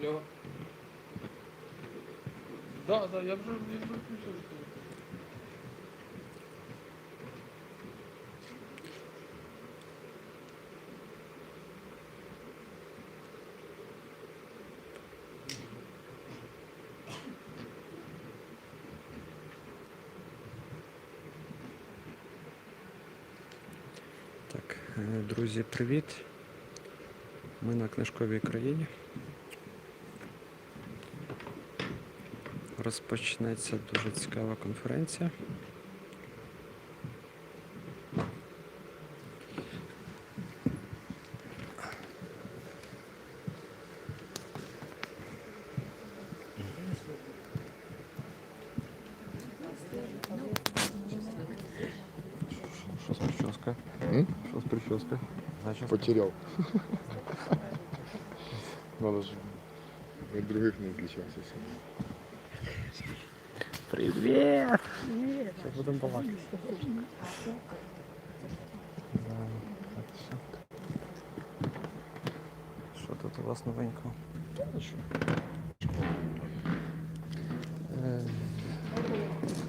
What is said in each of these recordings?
Алло. Да, да, я вже, я вже включив. Так, е, друзі, привіт. Ми на книжковій країні. Розпочнеться дуже цікава конференція. Що з прическа? М? Що з прическа? Зачіска? Потерял. Надо же от других не отличаться. Привіт! Сейчас будемо балакати. Да, так, що? Що тут у вас новенького? Е,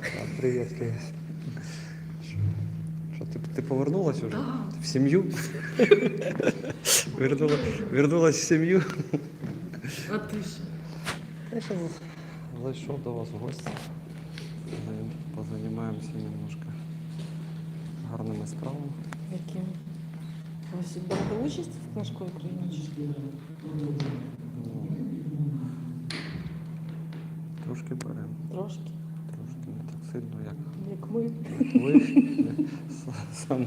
Так, привіт, Що, ти, ти повернулась уже? В сім'ю? Вернула, вернулась в сім'ю? А ти що? Зайшов до вас в гості. Зай- Позанімаємося немножко гарними справами. Яким? Ви брали участь в книжковій Україні? Ну, Трошки беремо. Трошки. Трошки не так сильно, як Як ми. ви. Саму,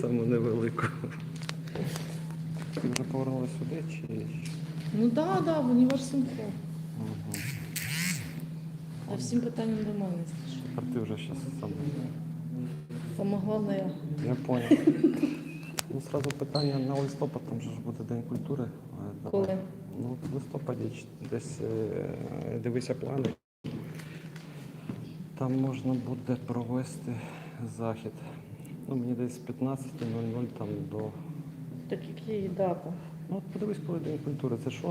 саму невелику. Ти вже повернулася сюди чи? Ну так, да, да, в університеті. Угу. Всім питанням до мене. А ти вже зараз сам. Головне я. Я понял. Ну, сразу питання на листопад, там же ж буде День культури. Е, давай. Коли? Ну, в листопаді десь е, дивися плани. Там можна буде провести захід. Ну, мені десь з 15.00 там до. Так які її дата? Ну, от подивись, коли День культури. Це 6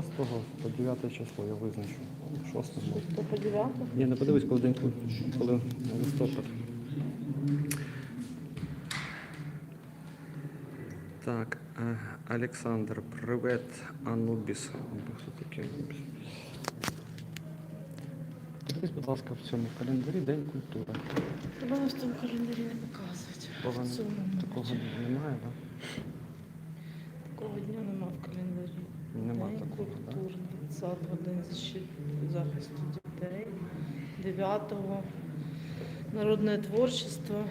по 9 число, я визначу. 6 6 по 9? Ні, не подивись, коли День коли листопад. Так, е, Олександр, привет, Анубіс. Хто такий Анубіс? Подивись, будь ласка, в цьому календарі День культури. Мене в тому календарі не показують. Такого немає, так? Такого 50 годин захисту дітей, 9-го народне творчество,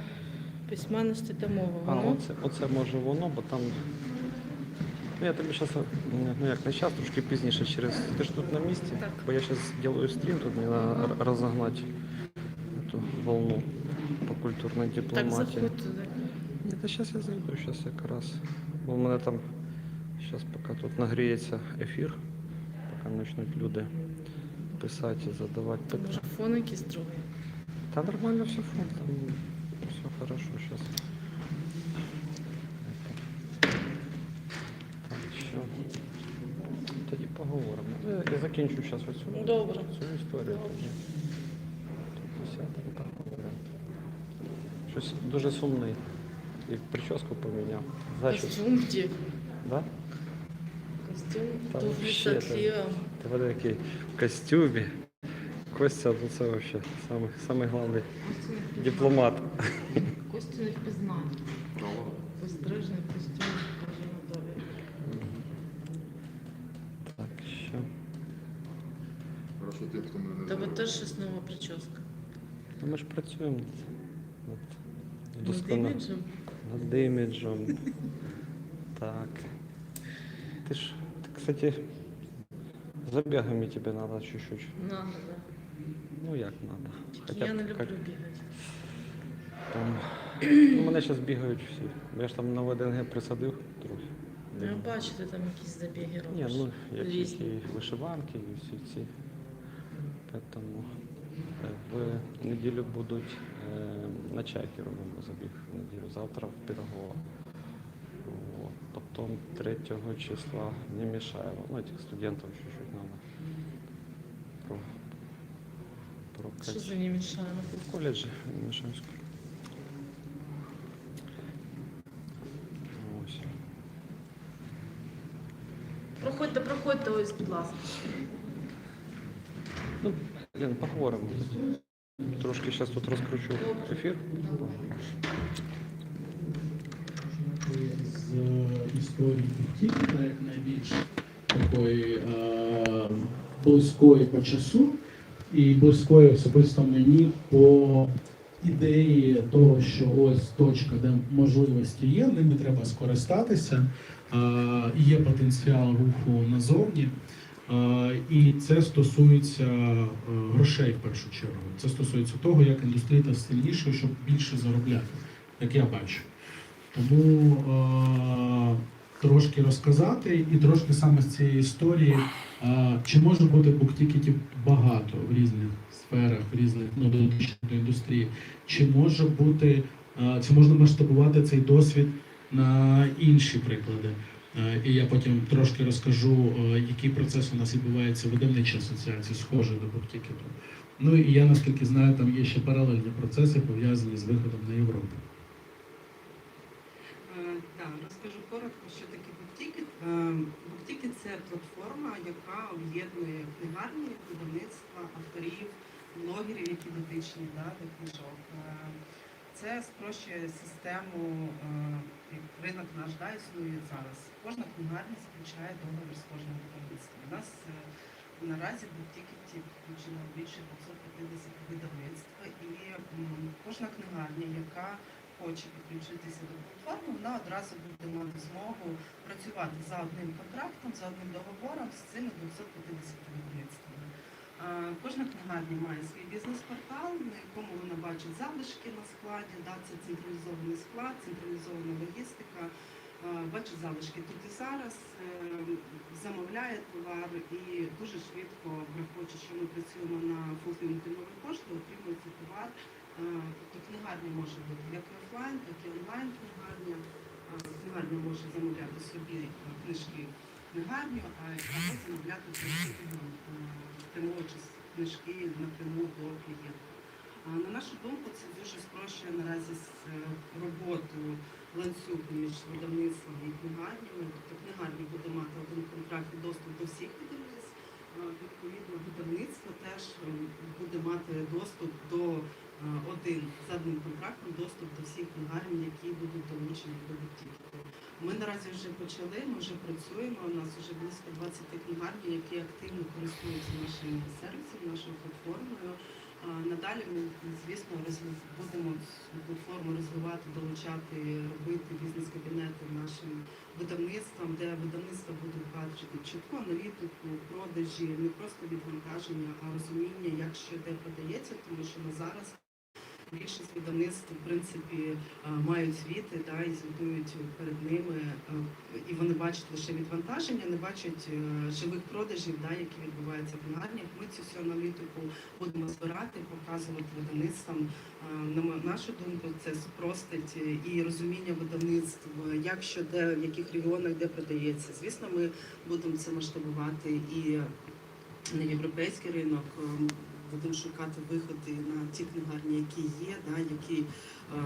письменності та А, ну. оце, оце може воно, бо там. Ну я тобі зараз, ну як не зараз, трошки пізніше через. Ти ж тут на місці, Так. бо я зараз ділаю стрім, тут мені треба розогнати цю волну по культурній Так, дипломатії. заходь туди. Ні, та зараз я зайду, зараз якраз. Бо в мене там зараз поки тут нагріється ефір поки почнуть люди писати і задавати Там питання. фон якийсь другий. Та нормально все фон, там все хорошо що? Тоді поговоримо. Ну, Я, я закінчу зараз оцю, Добре. цю історію тоді. Тоді сядемо поговоримо. Щось дуже сумний. І прическу поміняв. Зачіс, Костюм где? да? Костюм Та вообще. Ти води який в костюмі, Костя, то це взагалі самий, самий головний дипломат. Костю не впізнати. Пострижений костюм, каже Анатолій. Так, що. Хорошо тим, хто мене не Тебе теж щось нова прическа. Ну, ми ж працюємо над, над, Над вдосконал- іміджем? над іміджем. Так. Ти ж, ти, кстати, за тебе надо чуть-чуть. Надо, да. Ну як надо. Тільки я не люблю як бігати. там. Ну, мене зараз бігають всі. Я ж там на ВДНГ присадив трохи. Ну, ти там якісь забіги Ні, робиш. ну які Різні. і вишиванки, і всі ці. Тому в неділю будуть е, на чайки робимо забіг в неділю. Завтра в Пірогова. От. Потім 3 числа не мішаємо. Ну, этих студентів чуть-чуть надо. Про, про Що за не мішаємо? в коледжі в Мішанську. Ось. Проходьте, проходьте ось, будь ласка. Ну, Лен, поговоримо. Трошки зараз тут розкручу ефір. з е, історії Києва, як найбільш такої е, близької по часу і близької особисто мені по ідеї того, що ось точка, де можливості є, ними треба скористатися. Е, є потенціал руху назовні. І це стосується грошей в першу чергу. Це стосується того, як індустрія та сильніше, щоб більше заробляти, як я бачу. Тому трошки розказати і трошки саме з цієї історії, е, чи може бути буктікетів багато в різних сферах, в різних ну, індустрії, чи може бути, е, чи можна масштабувати цей досвід на інші приклади. Е, І я потім трошки розкажу, е, який процес у нас відбувається в видавничій асоціації, схожий до буктікету. Ну і я наскільки знаю, там є ще паралельні процеси пов'язані з виходом на Європу. Е, Так, розкажу коротко, що таке буктікет. Буктікет це платформа, яка об'єднує книгарні, видавництва, авторів, блогерів, які дотичні да, до книжок. Е, Це спрощує систему, е, як ринок наш да, існує зараз. Кожна книгарня заключає договір з кожним видавництвом. У нас е, наразі в включено більше 250 видавництв, і кожна книгарня, яка хоче підключитися до платформи, вона одразу буде мати змогу працювати за одним контрактом, за одним договором з цими 250 видавництвами. А, Кожна книгарня має свій бізнес-портал, на якому вона бачить залишки на складі, да, це централізований склад, централізована логістика, бачить залишки тут і зараз, е, замовляє товар і дуже швидко, враховуючи, що ми працюємо на фулфілменту нової пошти, отримує цей товар Тобто книгарня може бути як так і онлайн книгарня. Може замовляти собі е, книжки в книгарню, а або замовляти книжки е, з книжки напряму до клієнта. На нашу думку, це дуже спрощує наразі з е, роботу ланцюгу між видавництвом і книгарнями. Тобто книгарня буде мати один контракт і доступ до всіх видавництв. Відповідно, видавництво теж е, буде мати доступ до один за одним контрактом доступ до всіх книгарень, які будуть долучені до буттікету. Ми наразі вже почали, ми вже працюємо. У нас вже близько 20 книгарень, які активно користуються нашим сервісом, нашою платформою. Надалі ми, звісно, будемо платформу розвивати, долучати, робити бізнес-кабінети нашим видавництвам, де видавництва будуть бачити чітко аналітику, продажі, не просто відвантаження, а розуміння, як що де продається, тому що на зараз більшість видавництв, в принципі, е, мають звіти да, і звітують перед ними, е, і вони бачать лише відвантаження, не бачать е, живих продажів, да, які відбуваються в книгарнях. Ми цю всю аналітику будемо збирати, показувати видавництвам. На нашу думку, це спростить і розуміння видавництв, як що де, в яких регіонах де продається. Звісно, ми будемо це масштабувати і на європейський ринок. Будемо шукати виходи на ті книгарні, які є, да, які е,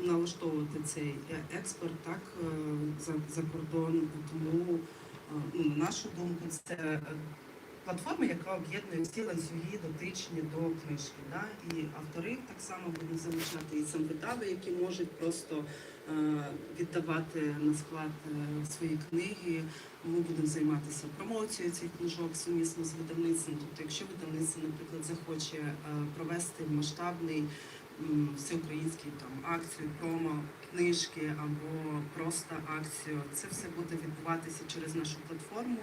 налаштовувати цей е- експорт так е, за, за кордон. Тому, ну, на нашу думку, це платформа, яка об'єднує всі ланцюги дотичні до книжки. Да? І автори так само будуть залучати і самвидави, які можуть просто віддавати на склад е, свої книги. Ми будемо займатися промоцією цих книжок сумісно з видавництвом. Тобто, якщо видавництво, наприклад, захоче е, провести масштабний всеукраїнський там акцію, промо книжки або просто акцію, це все буде відбуватися через нашу платформу.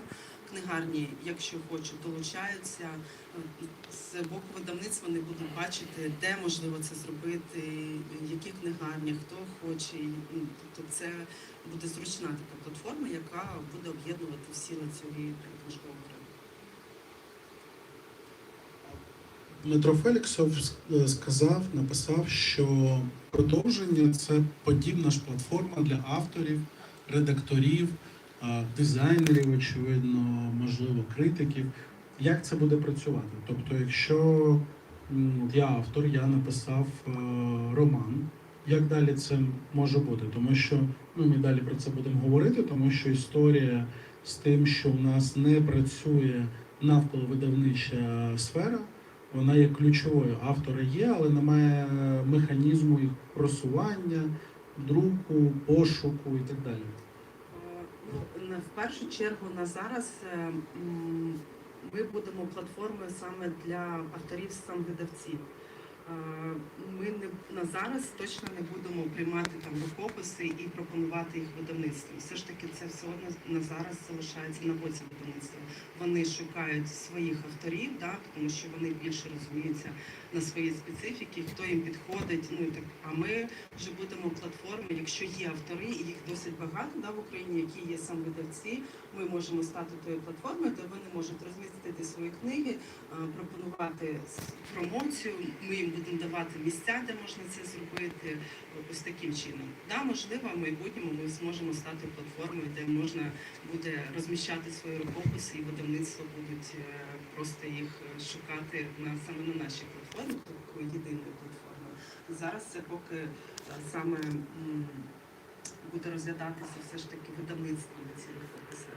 Книгарні, якщо хочуть, долучаються. З боку видавництва не будуть бачити, де можливо це зробити, які книгарні, хто хоче. Ну, Тобто це буде зручна така платформа, яка буде об'єднувати всі ланцюги книжкового ринку. Дмитро Феліксов сказав, написав, що продовження це подібна ж платформа для авторів, редакторів, дизайнерів, очевидно, можливо, критиків. Як це буде працювати? Тобто, якщо я автор, я написав е, роман, як далі це може бути? Тому що ну, ми далі про це будемо говорити, тому що історія з тим, що в нас не працює навколо видавнича сфера, вона є ключовою. Автори є, але немає механізму їх просування, друку, пошуку і так далі. Е, в першу чергу на зараз е, ми будемо платформою саме для авторів самовидавців. Е, Ми не на зараз точно не будемо приймати там рукописи і пропонувати їх видавництву. Все ж таки, це все одно на зараз залишається на боці видавництва. Вони шукають своїх авторів, да, тому що вони більше розуміються на своїй специфіки, хто їм підходить. Ну так. А ми вже будемо платформою, якщо є автори, і їх досить багато да, в Україні, які є сам видавці. Ми можемо стати тою платформою, де вони можуть розмістити свої книги, пропонувати промоцію. Ми їм будемо давати місця, де можна це зробити. Ось таким чином. Да, можливо, в майбутньому ми зможемо стати платформою, де можна буде розміщати свої рукописи, і видавництва будуть е, просто їх е, шукати на саме на нашій платформі, такою єдиною платформою. Зараз це поки е, саме буде розглядатися все ж таки видавництвом ці рукописи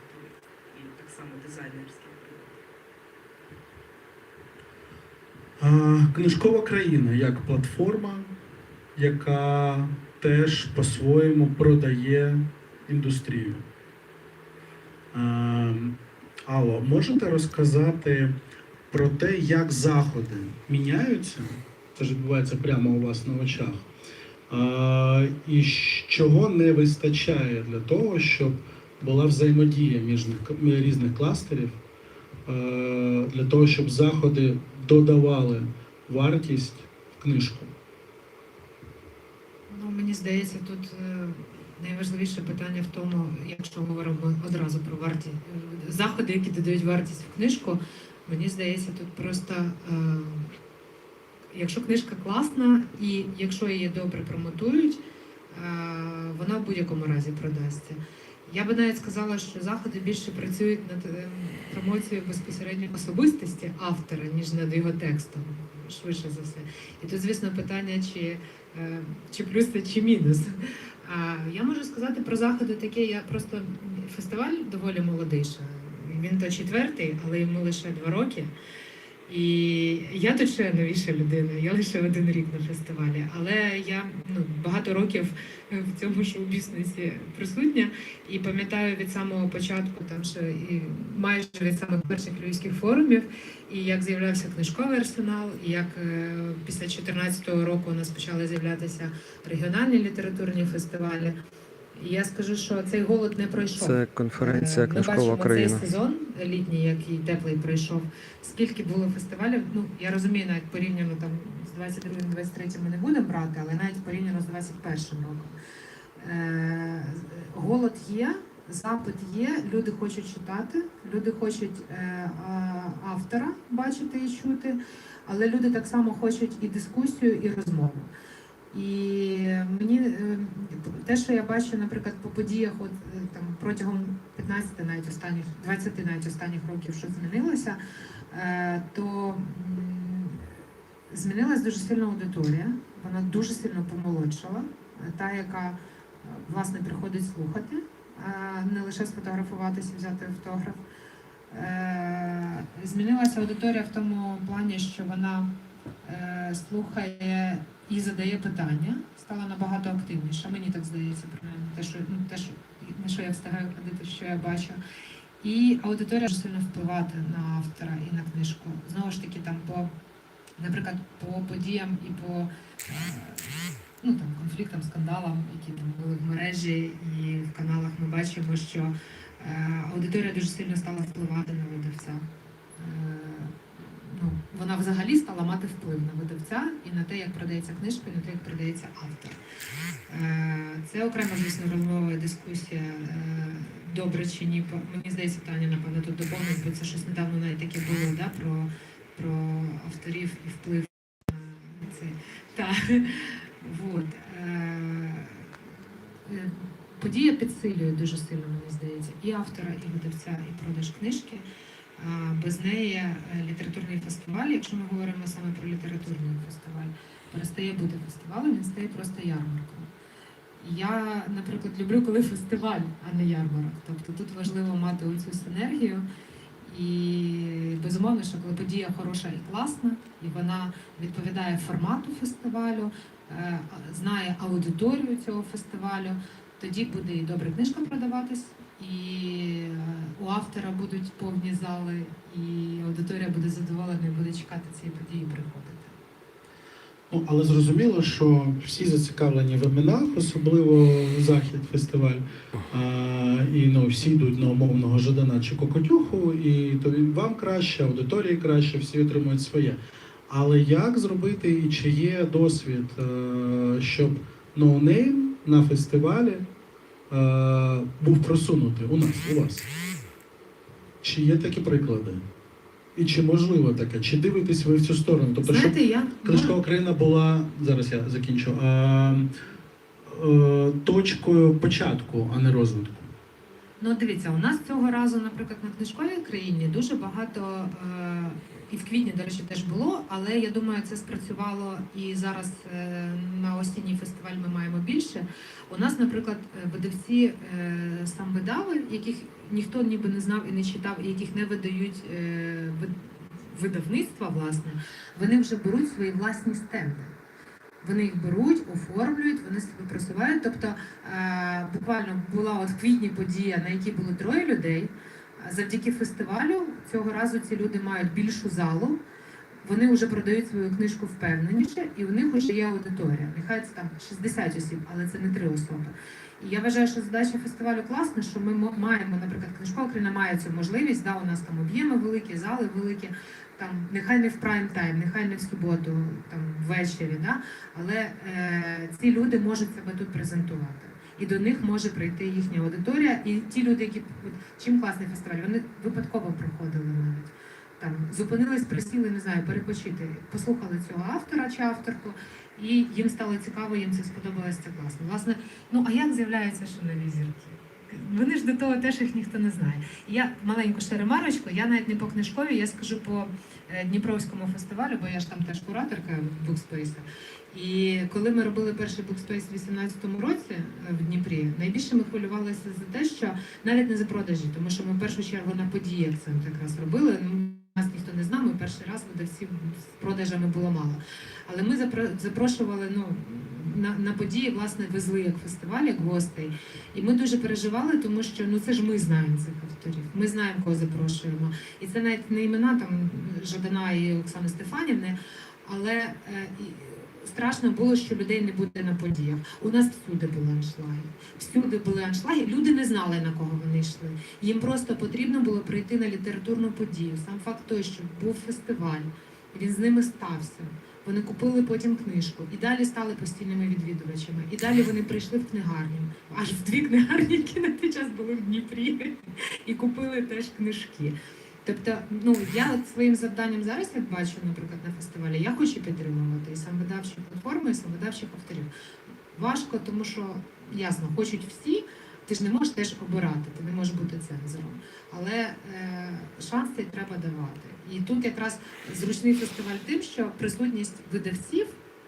і так само дизайнерські. Книжкова країна як платформа, яка теж по-своєму продає індустрію. Алло, можете розказати про те, як заходи міняються? Це ж відбувається прямо у вас на очах. А, і чого не вистачає для того, щоб була взаємодія між різних кластерів, е, для того, щоб заходи додавали вартість в книжку. Ну, мені здається, тут е, найважливіше питання в тому, якщо говоримо одразу про варті заходи, які додають вартість в книжку. Мені здається, тут просто е, якщо книжка класна і якщо її добре промотують, е, вона в будь-якому разі продасться. Я би навіть сказала, що заходи більше працюють над е, промоцією безпосередньо особистості автора, ніж над його текстом, швидше за все. І тут, звісно, питання, чи Е, чи плюс це, чи мінус. А я можу сказати про заходи таке. Я просто фестиваль доволі молодий. ще. Він то четвертий, але йому лише два роки. І я тут ще новіша людина, я лише один рік на фестивалі. Але я ну, багато років в цьому шоу-бізнесі присутня і пам'ятаю від самого початку, там ще і майже від самих перших львівських форумів, і як з'являвся книжковий арсенал, і як е, після 2014 року у нас почали з'являтися регіональні літературні фестивалі. Я скажу, що цей голод не пройшов. Це конференція Е, Ми Книжкова бачимо країна. цей сезон літній, який теплий пройшов. Скільки було фестивалів? Ну я розумію, навіть порівняно там з 22-23 ми не будемо брати, але навіть порівняно з 21 роком. Е, голод є, запит є, люди хочуть читати, люди хочуть е, автора бачити і чути, але люди так само хочуть і дискусію, і розмову. І мені е, те, що я бачу, наприклад, по подіях, от е, там протягом 15 навіть останніх 20 навіть останніх років, що змінилося, е, то змінилась дуже сильно аудиторія, вона дуже сильно помолодшала, та, яка власне приходить слухати, не лише сфотографуватися, взяти автограф. Змінилася аудиторія в тому плані, що вона слухає і задає питання, стала набагато активніша. Мені так здається, принаймні, те, що ну, те, що на що я встигаю ходити, що я бачу. І аудиторія дуже сильно впливати на автора і на книжку. Знову ж таки, там по, наприклад, по подіям і по е, ну, там, конфліктам, скандалам, які там були в мережі і в каналах, ми бачимо, що е, аудиторія дуже сильно стала впливати на видавця. Вона взагалі стала мати вплив на видавця і на те, як продається книжка, і на те, як продається автор. Е, Це окрема, звісно, розмова, дискусія, е, добре чи ні. Мені здається, Таня, напевно, тут доповнить, бо це щось недавно навіть таке було, да, про, про авторів і вплив на це. Вот. Е, Подія підсилює дуже сильно, мені здається, і автора, і видавця, і продаж книжки. Без неї е, літературний фестиваль, якщо ми говоримо саме про літературний фестиваль, перестає бути фестивалем, він стає просто ярмарком. Я, наприклад, люблю, коли фестиваль, а не ярмарок. Тобто тут важливо мати оцю синергію. І безумовно, що коли подія хороша і класна, і вона відповідає формату фестивалю, е, знає аудиторію цього фестивалю, тоді буде і добра книжка продаватись, і автора будуть повні зали, і аудиторія буде задоволена і буде чекати цієї події приходити. Ну, але зрозуміло, що всі зацікавлені в іменах, особливо захід, фестиваль, а, і ну, всі йдуть на умовного Жадана чи Кокотюху, і то вам краще, аудиторії краще, всі отримують своє. Але як зробити і чи є досвід, е, щоб ноунейм на фестивалі е, був просунутий у нас, у вас? Чи є такі приклади? І чи можливо таке? Чи дивитесь ви в цю сторону? Тобто, щоб я книжка Україна була зараз я закінчу. А, а, точкою початку, а не розвитку. Ну, дивіться, у нас цього разу, наприклад, на книжковій країні дуже багато е, і в квітні, до речі, теж було, але я думаю, це спрацювало і зараз е, на осінній фестиваль ми маємо більше. У нас, наприклад, е, видавці е, сам видави, яких ніхто ніби не знав і не читав, і яких не видають е, видавництва, власне, вони вже беруть свої власні стенди. Вони їх беруть, оформлюють, вони себе просувають. Тобто е, буквально була от в квітні подія, на якій було троє людей. Завдяки фестивалю цього разу ці люди мають більшу залу. Вони вже продають свою книжку впевненіше, і у них вже є аудиторія. Нехай це там 60 осіб, але це не три особи. Я вважаю, що задача фестивалю класна, що ми маємо, наприклад, книжкова Україна має цю можливість. Да, у нас там об'єми великі, зали великі. Там нехай не в прайм тайм, нехай не в суботу, там ввечері, да, але е, ці люди можуть себе тут презентувати. І до них може прийти їхня аудиторія. І ті люди, які от, чим класний фестиваль, вони випадково приходили навіть. Там зупинились, присіли, не знаю, перепочити, послухали цього автора чи авторку, і їм стало цікаво, їм це сподобалось, це класно. Власне, ну а як з'являються ще нові зірки? Вони ж до того теж їх ніхто не знає. Я маленьку ще ремарочку, я навіть не по книжковій, я скажу по е, Дніпровському фестивалю, бо я ж там теж кураторка букспейса. І коли ми робили перший букспейс у 2018 році е, в Дніпрі, найбільше ми хвилювалися за те, що навіть не за продажі, тому що ми в першу чергу на події акцент якраз робили. Нас ніхто не знав, ми перший раз видавців з продажами було мало. Але ми запрошували ну, на, на події, власне, везли як фестиваль, як гостей. І ми дуже переживали, тому що ну це ж ми знаємо цих авторів. Ми знаємо, кого запрошуємо. І це навіть не імена там Жадана і Оксани Стефанівни, але е, страшно було, що людей не буде на подіях. У нас всюди були аншлаги. Всюди були аншлаги. Люди не знали на кого вони йшли. Їм просто потрібно було прийти на літературну подію. Сам факт той, що був фестиваль, він з ними стався. Вони купили потім книжку і далі стали постійними відвідувачами. І далі вони прийшли в книгарню, аж в дві книгарні, які на той час були в Дніпрі, і купили теж книжки. Тобто, ну я своїм завданням зараз, як бачу, наприклад, на фестивалі, я хочу підтримувати і сам видавчі платформи, і сам видавчих авторів. Важко, тому що ясно, хочуть всі. Ти ж не можеш теж обирати, ти не можеш бути цензором. Але е, шанс треба давати. І тут якраз зручний фестиваль тим, що присутність видавців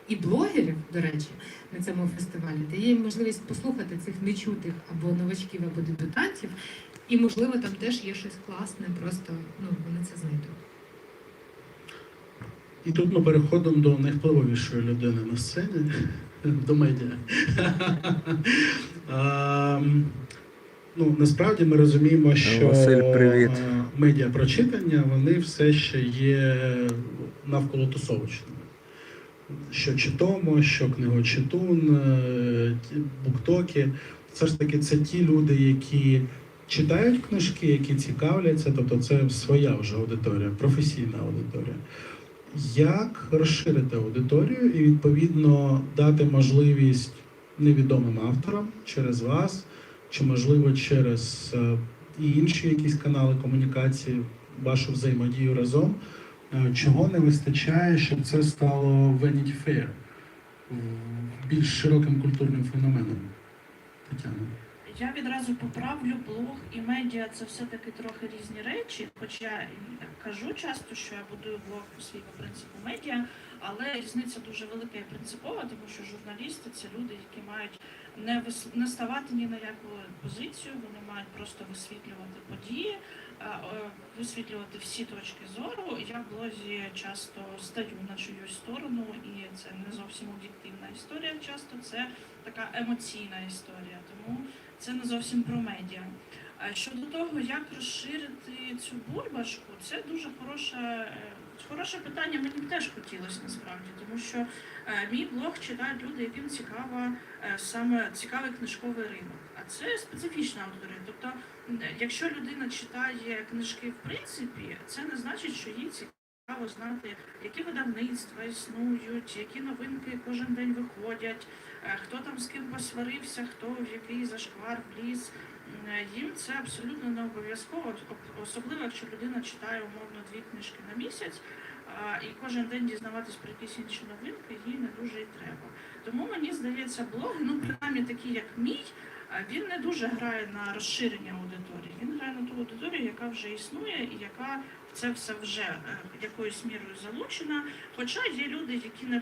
і блогерів, до речі, на цьому фестивалі дає їм можливість послухати цих нечутих або новачків, або дебютантів І можливо там теж є щось класне, просто ну вони це знайдуть. І тут ми переходимо до найвпливовішої людини на сцені, до медіа. Ну, насправді ми розуміємо, що Василь, привіт. е, медіа прочитання вони все ще є навколо тусовочними. Що читомо, що книгочитун, е, буктоки. Все ж таки, це ті люди, які читають книжки, які цікавляться, тобто це своя вже аудиторія, професійна аудиторія. Як розширити аудиторію і відповідно дати можливість невідомим авторам через вас, чи можливо через е, інші якісь канали комунікації, вашу взаємодію разом, е, чого не вистачає, щоб це стало Vanity Fair, більш широким культурним феноменом? Тетяна. Я відразу поправлю блог і медіа це все-таки трохи різні речі. Хоча кажу часто, що я будую блог по своєму принципу медіа, але різниця дуже велика і принципова, тому що журналісти це люди, які мають не вис... не ставати ні на яку позицію, вони мають просто висвітлювати події, висвітлювати всі точки зору. Я в блозі часто стаю на чиюсь сторону, і це не зовсім об'єктивна історія. Часто це така емоційна історія. Тому це не зовсім про медіа. Щодо того, як розширити цю бульбашку, це дуже хороше, е, хороше питання. Мені б теж хотілося насправді, тому що е, мій блог читають люди, яким цікава е, саме цікавий книжковий ринок. А це специфічна аудиторія. Тобто, якщо людина читає книжки в принципі, це не значить, що їй цікаво знати, які видавництва існують, які новинки кожен день виходять, хто там з ким посварився, хто в який зашквар вліз. Е, Їм це абсолютно не обов'язково, особливо якщо людина читає умовно дві книжки на місяць, і кожен день дізнаватись про якісь інші новинки, їй не дуже і треба. Тому мені здається, блоги, ну принаймні такі, як мій, він не дуже грає на розширення аудиторії. Він грає на ту аудиторію, яка вже існує і яка в це все вже е, якоюсь мірою залучена. Хоча є люди, які не